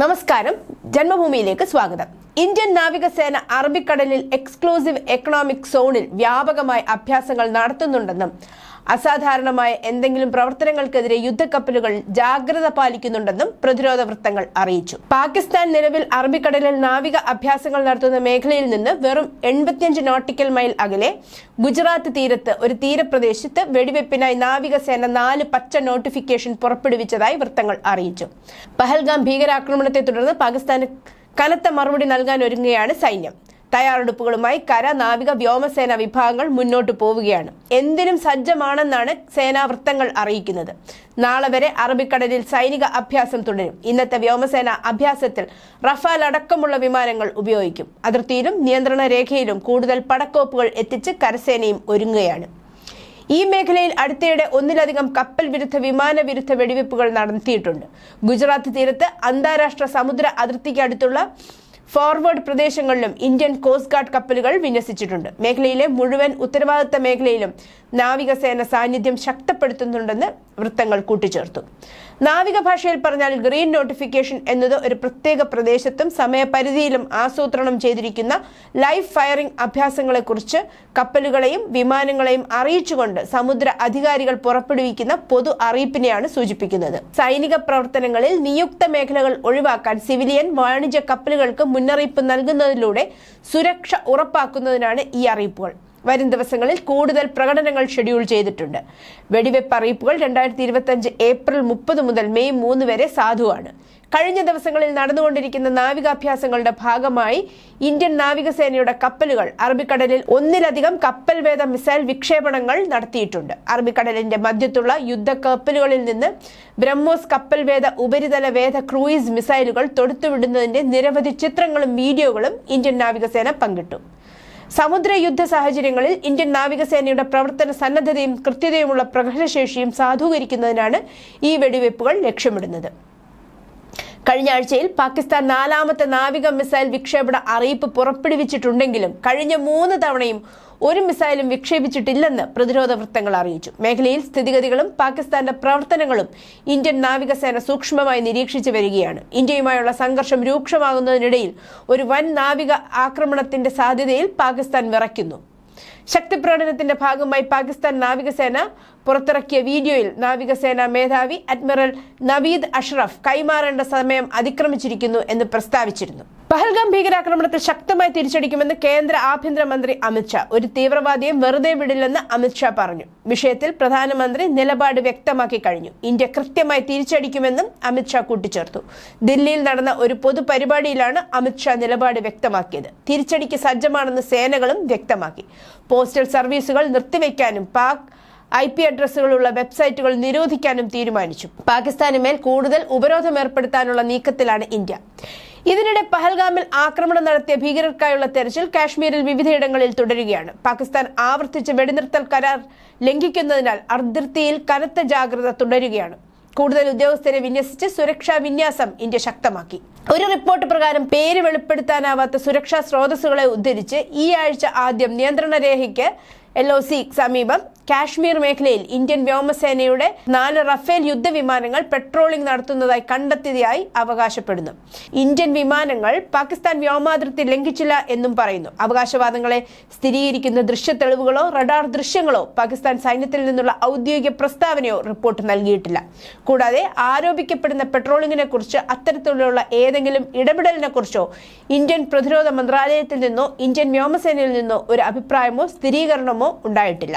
നമസ്കാരം. ജന്മഭൂമിയിലേക്ക് സ്വാഗതം. ഇന്ത്യൻ നാവികസേന അറബിക്കടലിൽ എക്സ്ക്ലൂസീവ് എക്കണോമിക് സോണിൽ വ്യാപകമായി അഭ്യാസങ്ങൾ നടത്തുന്നുണ്ടെന്നും അസാധാരണമായ എന്തെങ്കിലും പ്രവർത്തനങ്ങൾക്കെതിരെ യുദ്ധക്കപ്പലുകൾ ജാഗ്രത പാലിക്കുന്നുണ്ടെന്നും പ്രതിരോധ വൃത്തങ്ങൾ അറിയിച്ചു. പാകിസ്ഥാൻ നിലവിൽ അറബിക്കടലിൽ നാവിക അഭ്യാസങ്ങൾ നടത്തുന്ന മേഖലയിൽ നിന്ന് വെറും എൺപത്തിയഞ്ച് നോട്ടിക്കൽ മൈൽ അകലെ ഗുജറാത്ത് തീരത്ത് ഒരു തീരപ്രദേശത്ത് വെടിവെപ്പിനായി നാവികസേന നാല് പച്ച നോട്ടിഫിക്കേഷൻ പുറപ്പെടുവിച്ചതായി വൃത്തങ്ങൾ അറിയിച്ചു. പഹൽഗാം ഭീകരാക്രമണത്തെ തുടർന്ന് പാകിസ്ഥാന് കനത്ത മറുപടി നൽകാൻ ഒരുങ്ങുകയാണ് സൈന്യം. തയ്യാറെടുപ്പുകളുമായി കര നാവിക വ്യോമസേന വിഭാഗങ്ങൾ മുന്നോട്ട് പോവുകയാണ്. എന്തിനും സജ്ജമാണെന്നാണ് സേനാ വൃത്തങ്ങൾ അറിയിക്കുന്നത്. നാളെ വരെ അറബിക്കടലിൽ സൈനിക അഭ്യാസം തുടരും. ഇന്നത്തെ വ്യോമസേന അഭ്യാസത്തിൽ റഫാൽ അടക്കമുള്ള വിമാനങ്ങൾ ഉപയോഗിക്കും. അതിർത്തിയിലും നിയന്ത്രണ രേഖയിലും കൂടുതൽ പടക്കോപ്പുകൾ എത്തിച്ച് കരസേനയും ഒരുങ്ങുകയാണ്. ഈ മേഖലയിൽ അടുത്തിടെ ഒന്നിലധികം കപ്പൽ വിരുദ്ധ വിമാന വിരുദ്ധ വെടിവെപ്പുകൾ നടത്തിയിട്ടുണ്ട്. ഗുജറാത്ത് തീരത്ത് അന്താരാഷ്ട്ര സമുദ്ര അതിർത്തിക്ക് അടുത്തുള്ള ഫോർവേഡ് പ്രദേശങ്ങളിലും ഇന്ത്യൻ കോസ്റ്റ് ഗാർഡ് കപ്പലുകൾ വിന്യസിച്ചിട്ടുണ്ട്. മേഖലയിലെ മുഴുവൻ ഉത്തരവാദിത്ത മേഖലയിലും നാവികസേന സാന്നിധ്യം ശക്തപ്പെടുത്തുന്നുണ്ടെന്ന് വൃത്തങ്ങൾ കൂട്ടിച്ചേർത്തു. നാവിക ഭാഷയിൽ പറഞ്ഞാൽ ഗ്രീൻ നോട്ടിഫിക്കേഷൻ എന്നത് ഒരു പ്രത്യേക പ്രദേശത്തും സമയപരിധിയിലും ആസൂത്രണം ചെയ്തിരിക്കുന്ന ലൈഫ് ഫയറിംഗ് അഭ്യാസങ്ങളെക്കുറിച്ച് കപ്പലുകളെയും വിമാനങ്ങളെയും അറിയിച്ചുകൊണ്ട് സമുദ്ര അധികാരികൾ പുറപ്പെടുവിക്കുന്ന പൊതു അറിയിപ്പിനെയാണ് സൂചിപ്പിക്കുന്നത്. സൈനിക പ്രവർത്തനങ്ങളിൽ നിയുക്ത മേഖലകൾ ഒഴിവാക്കാൻ സിവിലിയൻ വാണിജ്യ കപ്പലുകൾക്ക് മുന്നറിയിപ്പ് നൽകുന്നതിലൂടെ സുരക്ഷ ഉറപ്പാക്കുന്നതിനാണ് ഈ അറിയിപ്പുകൾ. വരും ദിവസങ്ങളിൽ കൂടുതൽ പ്രകടനങ്ങൾ ഷെഡ്യൂൾ ചെയ്തിട്ടുണ്ട്. വെടിവെപ്പ് അറിയിപ്പുകൾ രണ്ടായിരത്തി ഇരുപത്തഞ്ച് ഏപ്രിൽ മുപ്പത് മുതൽ മെയ് മൂന്ന് വരെ സാധുവാണ്. കഴിഞ്ഞ ദിവസങ്ങളിൽ നടന്നുകൊണ്ടിരിക്കുന്ന നാവികാഭ്യാസങ്ങളുടെ ഭാഗമായി ഇന്ത്യൻ നാവികസേനയുടെ കപ്പലുകൾ അറബിക്കടലിൽ ഒന്നിലധികം കപ്പൽ വേദ മിസൈൽ വിക്ഷേപണങ്ങൾ നടത്തിയിട്ടുണ്ട്. അറബിക്കടലിന്റെ മധ്യത്തുള്ള യുദ്ധ കപ്പലുകളിൽ നിന്ന് ബ്രഹ്മോസ് കപ്പൽ വേദ ഉപരിതല വേദ ക്രൂയിസ് മിസൈലുകൾ തൊടുത്തുവിടുന്നതിന്റെ നിരവധി ചിത്രങ്ങളും വീഡിയോകളും ഇന്ത്യൻ നാവികസേന പങ്കിട്ടു. സമുദ്ര യുദ്ധ സാഹചര്യങ്ങളിൽ ഇന്ത്യൻ നാവികസേനയുടെ പ്രവർത്തന സന്നദ്ധതയും കൃത്യതയുമുള്ള പ്രകടനശേഷിയും സാധൂകരിക്കുന്നതിനാണ് ഈ വെടിവയ്പ്പുകൾ ലക്ഷ്യമിടുന്നത്. കഴിഞ്ഞ ആഴ്ചയിൽ പാകിസ്ഥാൻ നാലാമത്തെ നാവിക മിസൈൽ വിക്ഷേപണ അറിയിപ്പ് പുറപ്പെടുവിച്ചിട്ടുണ്ടെങ്കിലും കഴിഞ്ഞ മൂന്ന് തവണയും ഒരു മിസൈലും വിക്ഷേപിച്ചിട്ടില്ലെന്ന് പ്രതിരോധ വൃത്തങ്ങൾ അറിയിച്ചു. മേഖലയിൽ സ്ഥിതിഗതികളും പാകിസ്ഥാന്റെ പ്രവർത്തനങ്ങളും ഇന്ത്യൻ നാവികസേന സൂക്ഷ്മമായി നിരീക്ഷിച്ചു വരികയാണ്. ഇന്ത്യയുമായുള്ള സംഘർഷം രൂക്ഷമാകുന്നതിനിടയിൽ ഒരു വൻ നാവിക ആക്രമണത്തിന്റെ സാധ്യതയിൽ പാകിസ്ഥാൻ വിറയ്ക്കുന്നു. ശക്തിപ്രകടനത്തിന്റെ ഭാഗമായി പാകിസ്ഥാൻ നാവികസേന പുറത്തിറക്കിയ വീഡിയോയിൽ നാവികസേന മേധാവി അഡ്മിറൽ നവീദ് അഷ്റഫ് കൈമാറേണ്ട സമയം അതിക്രമിച്ചിരിക്കുന്നു എന്ന് പ്രസ്താവിച്ചിരുന്നു. പഹൽഗാം ഭീകരാക്രമണത്തിൽ ശക്തമായി തിരിച്ചടിക്കുമെന്ന് കേന്ദ്ര ആഭ്യന്തരമന്ത്രി അമിത്ഷാ ഒരു തീവ്രവാദിയെ വെറുതെ വിടില്ലെന്ന് അമിത്ഷാ പറഞ്ഞു. വിഷയത്തിൽ പ്രധാനമന്ത്രി നിലപാട് വ്യക്തമാക്കി കഴിഞ്ഞു. ഇന്ത്യ കൃത്യമായി തിരിച്ചടിക്കുമെന്നും അമിത്ഷാ കൂട്ടിച്ചേർത്തു. ദില്ലിയിൽ നടന്ന ഒരു പൊതുപരിപാടിയിലാണ് അമിത്ഷാ നിലപാട് വ്യക്തമാക്കിയത്. തിരിച്ചടിക്ക് സജ്ജമാണെന്ന് സേനകളും വ്യക്തമാക്കി. പോസ്റ്റൽ സർവീസുകൾ നിർത്തിവെക്കാനും പാക് ഐ പി അഡ്രസ്സുകളുള്ള വെബ്സൈറ്റുകൾ നിരോധിക്കാനും തീരുമാനിച്ചു. പാകിസ്ഥാന് മേൽ കൂടുതൽ ഉപരോധം ഏർപ്പെടുത്താനുള്ള നീക്കത്തിലാണ് ഇന്ത്യ. ഇതിനിടെ പഹൽഗാമിൽ ആക്രമണം നടത്തിയ ഭീകരർക്കായുള്ള തെരച്ചിൽ കാശ്മീരിൽ വിവിധയിടങ്ങളിൽ തുടരുകയാണ്. പാകിസ്ഥാൻ ആവർത്തിച്ച് വെടിനിർത്തൽ കരാർ ലംഘിക്കുന്നതിനാൽ അതിർത്തിയിൽ കനത്ത ജാഗ്രത തുടരുകയാണ്. കൂടുതൽ ഉദ്യോഗസ്ഥരെ വിന്യസിച്ച് സുരക്ഷാ വിന്യാസം ഇന്ത്യ ശക്തമാക്കി. ഒരു റിപ്പോർട്ട് പ്രകാരം പേര് വെളിപ്പെടുത്താനാവാത്ത സുരക്ഷാ സ്രോതസ്സുകളെ ഉദ്ധരിച്ച് ഈ ആഴ്ച ആദ്യം നിയന്ത്രണ രേഖയ്ക്ക് എൽ ഒ സി സമീപം കാശ്മീർ മേഖലയിൽ ഇന്ത്യൻ വ്യോമസേനയുടെ നാല് റഫേൽ യുദ്ധവിമാനങ്ങൾ പെട്രോളിംഗ് നടത്തുന്നതായി കണ്ടെത്തിയതായി അവകാശപ്പെടുന്നു. ഇന്ത്യൻ വിമാനങ്ങൾ പാകിസ്ഥാൻ വ്യോമാതിർത്തി ലംഘിച്ചില്ല എന്നും പറയുന്നു. അവകാശവാദങ്ങളെ സ്ഥിരീകരിക്കുന്ന ദൃശ്യ തെളിവുകളോ റഡാർ ദൃശ്യങ്ങളോ പാകിസ്ഥാൻ സൈന്യത്തിൽ നിന്നുള്ള ഔദ്യോഗിക പ്രസ്താവനയോ റിപ്പോർട്ട് നൽകിയിട്ടില്ല. കൂടാതെ ആരോപിക്കപ്പെടുന്ന പെട്രോളിംഗിനെ കുറിച്ച് അത്തരത്തിലുള്ള ഏതെങ്കിലും ഇടപെടലിനെ കുറിച്ചോ ഇന്ത്യൻ പ്രതിരോധ മന്ത്രാലയത്തിൽ നിന്നോ ഇന്ത്യൻ വ്യോമസേനയിൽ നിന്നോ ഒരു അഭിപ്രായമോ സ്ഥിരീകരണമോ ഉണ്ടായിട്ടില്ല.